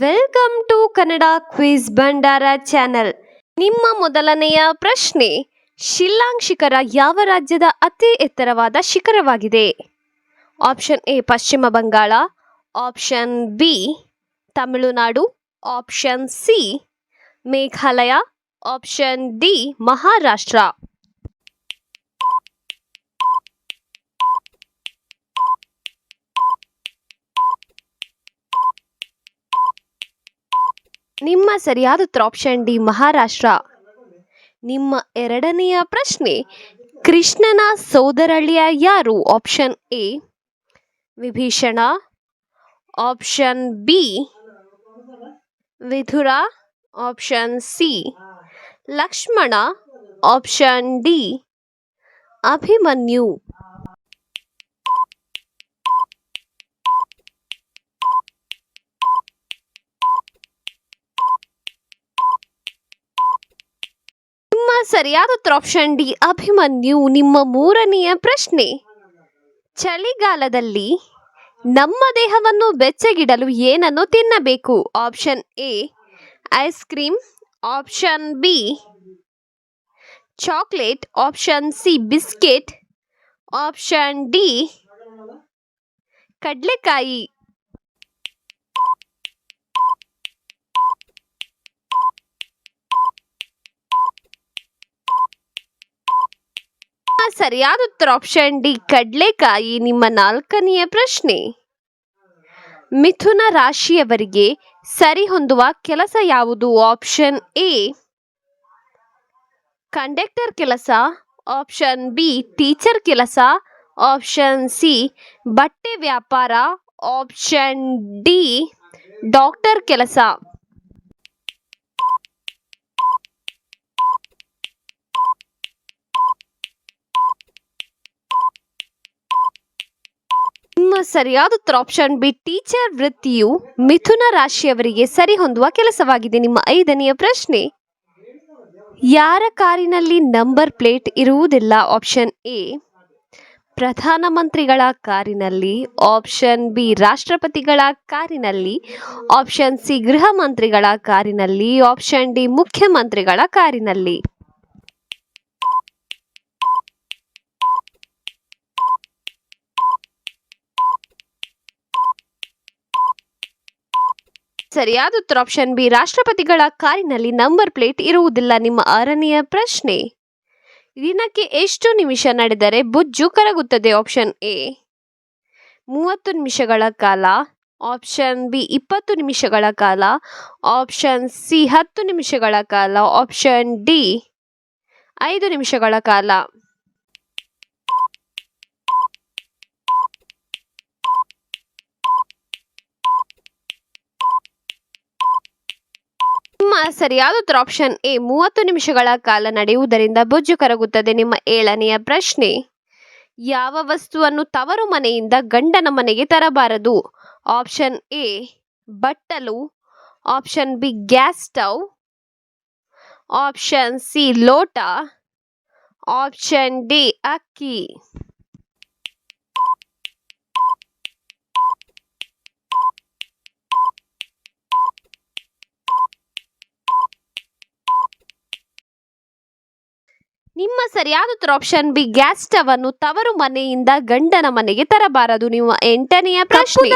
Welcome to Kannada quiz ಭಂಡಾರ channel. ನಿಮ್ಮ ಮೊದಲನೆಯ ಪ್ರಶ್ನೆ ಶಿಲ್ಲಾಂಗ್ ಶಿಖರ ಯಾವ ರಾಜ್ಯದ ಅತಿ ಎತ್ತರವಾದ ಶಿಖರವಾಗಿದೆ? Option A, Paschima Bangala, option B, Tamil Nadu, option C, Meghalaya, option D, Maharashtra. ನಿಮ್ಮ ಸರಿಯಾದ ಉತ್ತರ ಆಪ್ಷನ್ ಡಿ, ಮಹಾರಾಷ್ಟ್ರ. ನಿಮ್ಮ ಎರಡನೆಯ ಪ್ರಶ್ನೆ, ಕೃಷ್ಣನ ಸೋದರಳಿಯ ಯಾರು? Option A, Vibhishana. Option B, Vidura. Option C, Lakshmana. Option D, Abhimanyu ನಿಮ್ಮ ಸರಿಯಾದ ಉತ್ತರ ಆಪ್ಷನ್ ಡಿ ಅಭಿಮನ್ಯು ನಿಮ್ಮ ಮೂರನೆಯ ಪ್ರಶ್ನೆ. ಚಳಿಗಾಲದಲ್ಲಿ ನಮ್ಮ ದೇಹವನ್ನು ಬೆಚ್ಚಗಿಡಲು ಏನನ್ನು ತಿನ್ನಬೇಕು? Option A ice cream option B chocolate option C biscuit option D ಕಡಲೆಕಾಯಿ. ಸರಿಯಾದ ಉತ್ತರ ಆಪ್ಷನ್ ಡಿ, ಕಡಲೆಕಾಯಿ, ನಿಮ್ಮ ನಾಲ್ಕನೆಯ ಪ್ರಶ್ನೆ. ಮಿಥುನ ರಾಶಿಯವರಿಗೆ ಸರಿ ಹೊಂದುವ ಕೆಲಸ ಯಾವುದು? ಆಪ್ಷನ್ ಎ ಕಂಡಕ್ಟರ್ ಕೆಲಸ. ಆಪ್ಷನ್ ಬಿ ಟೀಚರ್ ಕೆಲಸ. ಆಪ್ಷನ್ ಸಿ ಬಟ್ಟೆ ವ್ಯಾಪಾರ. ಆಪ್ಷನ್ ಡಿ ಡಾಕ್ಟರ್ ಕೆಲಸ ನಿಮ್ಮ ಸರಿಯಾದ ಉತ್ತರ ಆಪ್ಷನ್ ಬಿ ಟೀಚರ್ ವೃತ್ತಿಯು ಮಿಥುನ ರಾಶಿಯವರಿಗೆ ಸರಿಹೊಂದುವ ಕೆಲಸವಾಗಿದೆ. ನಿಮ್ಮ ಐದನೆಯ ಪ್ರಶ್ನೆ, ಯಾರ ಕಾರಿನಲ್ಲಿ ನಂಬರ್ ಪ್ಲೇಟ್ ಇರುವುದಿಲ್ಲ? ಆಪ್ಷನ್ ಎ ಪ್ರಧಾನಮಂತ್ರಿಗಳ ಕಾರಿನಲ್ಲಿ. ಆಪ್ಷನ್ ಬಿ ರಾಷ್ಟ್ರಪತಿಗಳ ಕಾರಿನಲ್ಲಿ. ಆಪ್ಷನ್ ಸಿ ಗೃಹ ಮಂತ್ರಿಗಳ ಕಾರಿನಲ್ಲಿ. ಆಪ್ಷನ್ ಡಿ ಮುಖ್ಯಮಂತ್ರಿಗಳ ಕಾರಿನಲ್ಲಿ. ಸರಿಯಾದ ಉತ್ತರ ಆಪ್ಷನ್ ಬಿ ರಾಷ್ಟ್ರಪತಿಗಳ ಕಾರಿನಲ್ಲಿ ನಂಬರ್ ಪ್ಲೇಟ್ ಇರುವುದಿಲ್ಲ. ನಿಮ್ಮ ಆರನೆಯ ಪ್ರಶ್ನೆ. ದಿನಕ್ಕೆ ಎಷ್ಟು ನಿಮಿಷ ನಡೆದರೆ ಬುಜ್ಜು ಕರಗುತ್ತದೆ? ಆಪ್ಷನ್ ಎ ಮೂವತ್ತು ನಿಮಿಷಗಳ ಕಾಲ. ಆಪ್ಷನ್ ಬಿ ಇಪ್ಪತ್ತು ನಿಮಿಷಗಳ ಕಾಲ. ಆಪ್ಷನ್ ಸಿ ಹತ್ತು ನಿಮಿಷಗಳ ಕಾಲ. ಆಪ್ಷನ್ ಡಿ ಐದು ನಿಮಿಷಗಳ ಕಾಲ. ಸರಿಯಾದ ಉತ್ತರ ಆಪ್ಷನ್ ಎ, ಮೂವತ್ತು ನಿಮಿಷಗಳ ಕಾಲ ನಡೆಯುವುದರಿಂದ ಬೊಜ್ಜು ಕರಗುತ್ತದೆ. ನಿಮ್ಮ ಏಳನೆಯ ಪ್ರಶ್ನೆ, ಯಾವ ವಸ್ತುವನ್ನು ತವರು ಮನೆಯಿಂದ ಗಂಡನ ಮನೆಗೆ ತರಬಾರದು? ಆಪ್ಷನ್ ಎ, ಬಟ್ಟಲು. Option B gas stove option C, ಲೋಟ. ಆಪ್ಷನ್ ಡಿ, ಅಕ್ಕಿ. ನಿಮ್ಮ ಸರಿಯಾದ ಉತ್ತರ ಆಪ್ಷನ್ ಬಿ ಗ್ಯಾಸ್ ಸ್ಟವ್ ಅನ್ನು ತವರು ಮನೆಯಿಂದ ಗಂಡನ ಮನೆಗೆ ತರಬಾರದು. ನಿಮ್ಮ ಎಂಟನೆಯ ಪ್ರಶ್ನೆ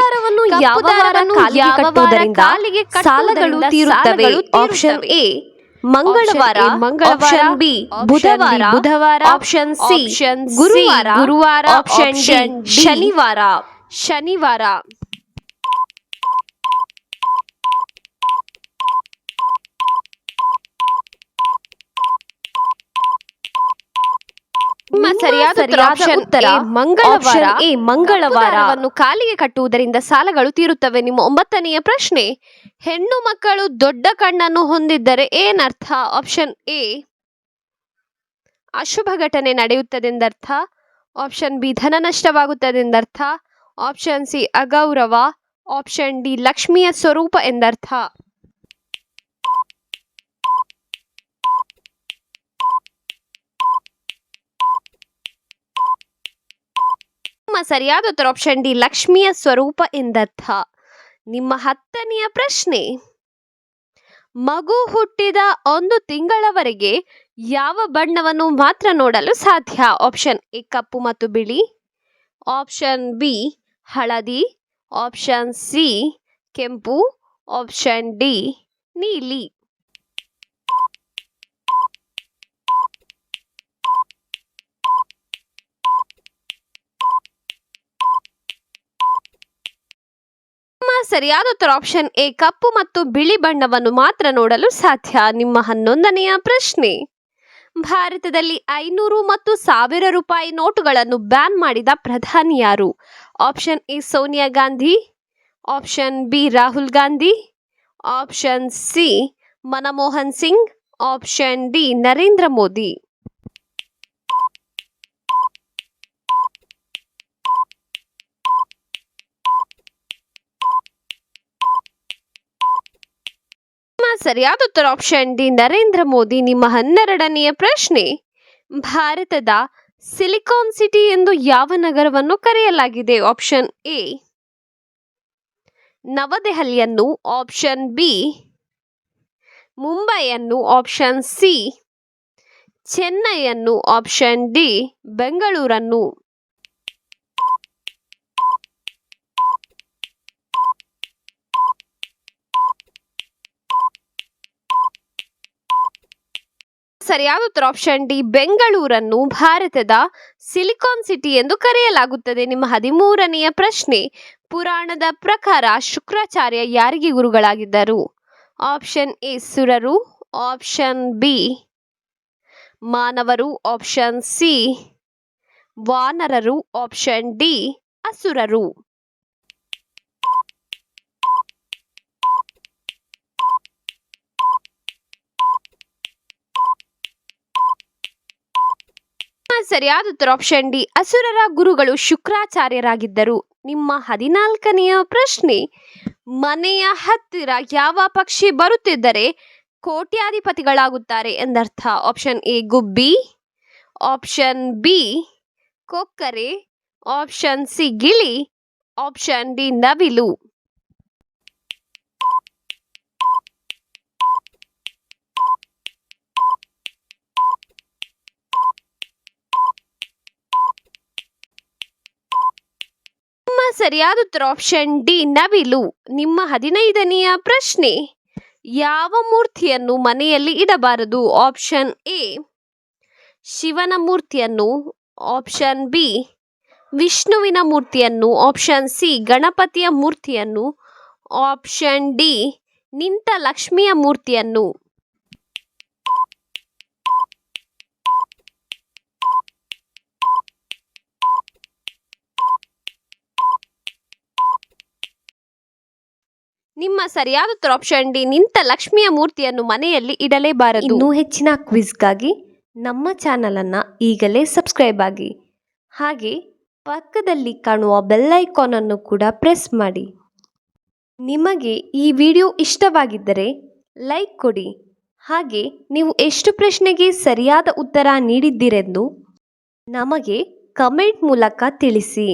ಕಾಲಿಗೆ ಸಾಲಗಳು ತೀರುತ್ತವೆ? ಆಪ್ಷನ್ ಎ ಮಂಗಳವಾರ ಮಂಗಳವಾರ, ಆಪ್ಷನ್ ಬಿ ಬುಧವಾರ ಬುಧವಾರ, ಆಪ್ಷನ್ ಸಿ ಗುರುವಾರ ಗುರುವಾರ, ಆಪ್ಷನ್ ಶನಿವಾರ ಶನಿವಾರ. ನಿಮ್ಮ ಸರಿಯಾದ ಉತ್ತರ ಎ ಮಂಗಳವಾರ. Option ಮಂಗಳವಾರವನ್ನು ಕಾಲಿಗೆ ಕಟ್ಟುವುದರಿಂದ ಸಾಲಗಳು ತೀರುತ್ತವೆ. ನಿಮ್ಮ ಒಂಬತ್ತನೆಯ ಪ್ರಶ್ನೆ ಹೆಣ್ಣು ಮಕ್ಕಳು ದೊಡ್ಡ ಕಣ್ಣನ್ನು ಹೊಂದಿದ್ದರೆ ಏನರ್ಥ? ಆಪ್ಷನ್ ಎ ಅಶುಭ ಘಟನೆ ನಡೆಯುತ್ತದೆ ಎಂದರ್ಥ ಆಪ್ಷನ್ ಬಿ ಧನ ನಷ್ಟವಾಗುತ್ತದೆ ಎಂದರ್ಥ ಆಪ್ಷನ್ ಸಿ ಅಗೌರವ. ಆಪ್ಷನ್ ಡಿ ಲಕ್ಷ್ಮಿಯ ಸ್ವರೂಪ ಎಂದರ್ಥ. ನಿಮ್ಮ ಸರಿಯಾದ ಉತ್ತರ ಆಪ್ಷನ್ ಡಿ ಲಕ್ಷ್ಮಿಯ ಸ್ವರೂಪ ಎಂದರ್ಥ. ನಿಮ್ಮ ಹತ್ತನೆಯ ಪ್ರಶ್ನೆ. ಮಗು ಹುಟ್ಟಿದ ಒಂದು ತಿಂಗಳವರೆಗೆ ಯಾವ ಬಣ್ಣವನ್ನು ಮಾತ್ರ ನೋಡಲು ಸಾಧ್ಯ? ಆಪ್ಷನ್ ಎ, ಕಪ್ಪು ಮತ್ತು ಬಿಳಿ. ಆಪ್ಷನ್ ಬಿ, ಹಳದಿ. ಆಪ್ಷನ್ ಸಿ, ಕೆಂಪು. ಆಪ್ಷನ್ ಡಿ, ನೀಲಿ ನಿಮ್ಮ ಸರಿಯಾದ ಉತ್ತರ ಆಪ್ಷನ್ ಎ, ಕಪ್ಪು ಮತ್ತು ಬಿಳಿ ಬಣ್ಣವನ್ನು ಮಾತ್ರ ನೋಡಲು ಸಾಧ್ಯ. ನಿಮ್ಮ ಹನ್ನೊಂದನೆಯ ಪ್ರಶ್ನೆ. ಭಾರತದಲ್ಲಿ ಐನೂರು ಮತ್ತು ಸಾವಿರ ರೂಪಾಯಿ ನೋಟುಗಳನ್ನು ಬ್ಯಾನ್ ಮಾಡಿದ ಪ್ರಧಾನಿ ಯಾರು? Option A, Sonia Gandhi. Option B, Rahul Gandhi. Option C, Manmohan Singh. Option D, Narendra Modi ನಿಮ್ಮ ಸರಿಯಾದ ಉತ್ತರ ಆಪ್ಷನ್ ಡಿ, ನರೇಂದ್ರ ಮೋದಿ, ನಿಮ್ಮ ಹನ್ನೆರಡನೆಯ ಪ್ರಶ್ನೆ. ಭಾರತದ ಸಿಲಿಕಾನ್ ಸಿಟಿ ಎಂದು ಯಾವ ನಗರವನ್ನು ಕರೆಯಲಾಗಿದೆ? ಆಪ್ಷನ್ ಎ, ನವದೆಹಲಿಯನ್ನು. ಆಪ್ಷನ್ ಬಿ, ಮುಂಬೈಯನ್ನು. ಆಪ್ಷನ್ ಸಿ, ಚೆನ್ನೈಯನ್ನು. ಆಪ್ಷನ್ ಡಿ, ಬೆಂಗಳೂರನ್ನು. ಸರಿಯಾದ ಉತ್ತರ ಆಪ್ಷನ್ ಡಿ ಬೆಂಗಳೂರನ್ನು ಭಾರತದ ಸಿಲಿಕಾನ್ ಸಿಟಿ ಎಂದು ಕರೆಯಲಾಗುತ್ತದೆ. ನಿಮ್ಮ ಹದಿಮೂರನೆಯ ಪ್ರಶ್ನೆ, ಪುರಾಣದ ಪ್ರಕಾರ ಶುಕ್ರಾಚಾರ್ಯ ಯಾರಿಗೆ ಗುರುಗಳಾಗಿದ್ದರು? ಆಪ್ಷನ್ ಎ ಸುರರು. ಆಪ್ಷನ್ ಬಿ ಮಾನವರು. ಆಪ್ಷನ್ ಸಿ ವಾನರರು. ಆಪ್ಷನ್ ಡಿ ಅಸುರರು. ಸರಿಯಾದ ಉತ್ತರ ಆಪ್ಷನ್ ಡಿ ಅಸುರರ ಗುರುಗಳು ಶುಕ್ರಾಚಾರ್ಯರಾಗಿದ್ದರು. ನಿಮ್ಮ ಹದಿನಾಲ್ಕನೆಯ ಪ್ರಶ್ನೆ, ಮನೆಯ ಹತ್ತಿರ ಯಾವ ಪಕ್ಷಿ ಬರುತ್ತಿದ್ದರೆ ಕೋಟ್ಯಾಧಿಪತಿಗಳಾಗುತ್ತಾರೆ ಎಂದರ್ಥ. ಆಪ್ಷನ್ ಎ, ಗುಬ್ಬಿ. ಆಪ್ಷನ್ ಬಿ, ಕೊಕ್ಕರೆ. ಆಪ್ಷನ್ ಸಿ, ಗಿಳಿ. ಆಪ್ಷನ್ ಡಿ, ನವಿಲು. ಸರಿಯಾದ ಉತ್ತರ ಆಪ್ಷನ್ ಡಿ ನವಿಲು. ನಿಮ್ಮ ಹದಿನೈದನೆಯ ಪ್ರಶ್ನೆ, ಯಾವ ಮೂರ್ತಿಯನ್ನು ಮನೆಯಲ್ಲಿ ಇಡಬಾರದು? ಆಪ್ಷನ್ ಎ ಶಿವನ ಮೂರ್ತಿಯನ್ನು. ಆಪ್ಷನ್ ಬಿ ವಿಷ್ಣುವಿನ ಮೂರ್ತಿಯನ್ನು. ಆಪ್ಷನ್ ಸಿ ಗಣಪತಿಯ ಮೂರ್ತಿಯನ್ನು. ಆಪ್ಷನ್ ಡಿ ನಿಂತ ಲಕ್ಷ್ಮಿಯ ಮೂರ್ತಿಯನ್ನು. ನಿಮ್ಮ ಸರಿಯಾದ ಉತ್ತರ ಆಪ್ಷನ್ ನಿಂತ ಲಕ್ಷ್ಮಿಯ ಮೂರ್ತಿಯನ್ನು ಮನೆಯಲ್ಲಿ ಇಡಲೇಬಾರದು. ಇನ್ನೂ ಹೆಚ್ಚಿನ ಕ್ವಿಜ್ಗಾಗಿ ನಮ್ಮ ಚಾನಲನ್ನು ಈಗಲೇ ಸಬ್ಸ್ಕ್ರೈಬ್ ಆಗಿ. ಹಾಗೆ ಪಕ್ಕದಲ್ಲಿ ಕಾಣುವ ಬೆಲ್ ಅನ್ನು ಕೂಡ ಪ್ರೆಸ್ ಮಾಡಿ. ನಿಮಗೆ ಈ ವಿಡಿಯೋ ಇಷ್ಟವಾಗಿದ್ದರೆ ಲೈಕ್ ಕೊಡಿ. ಹಾಗೆ ನೀವು ಎಷ್ಟು ಪ್ರಶ್ನೆಗೆ ಸರಿಯಾದ ಉತ್ತರ ನೀಡಿದ್ದೀರೆಂದು ನಮಗೆ ಕಮೆಂಟ್ ಮೂಲಕ ತಿಳಿಸಿ.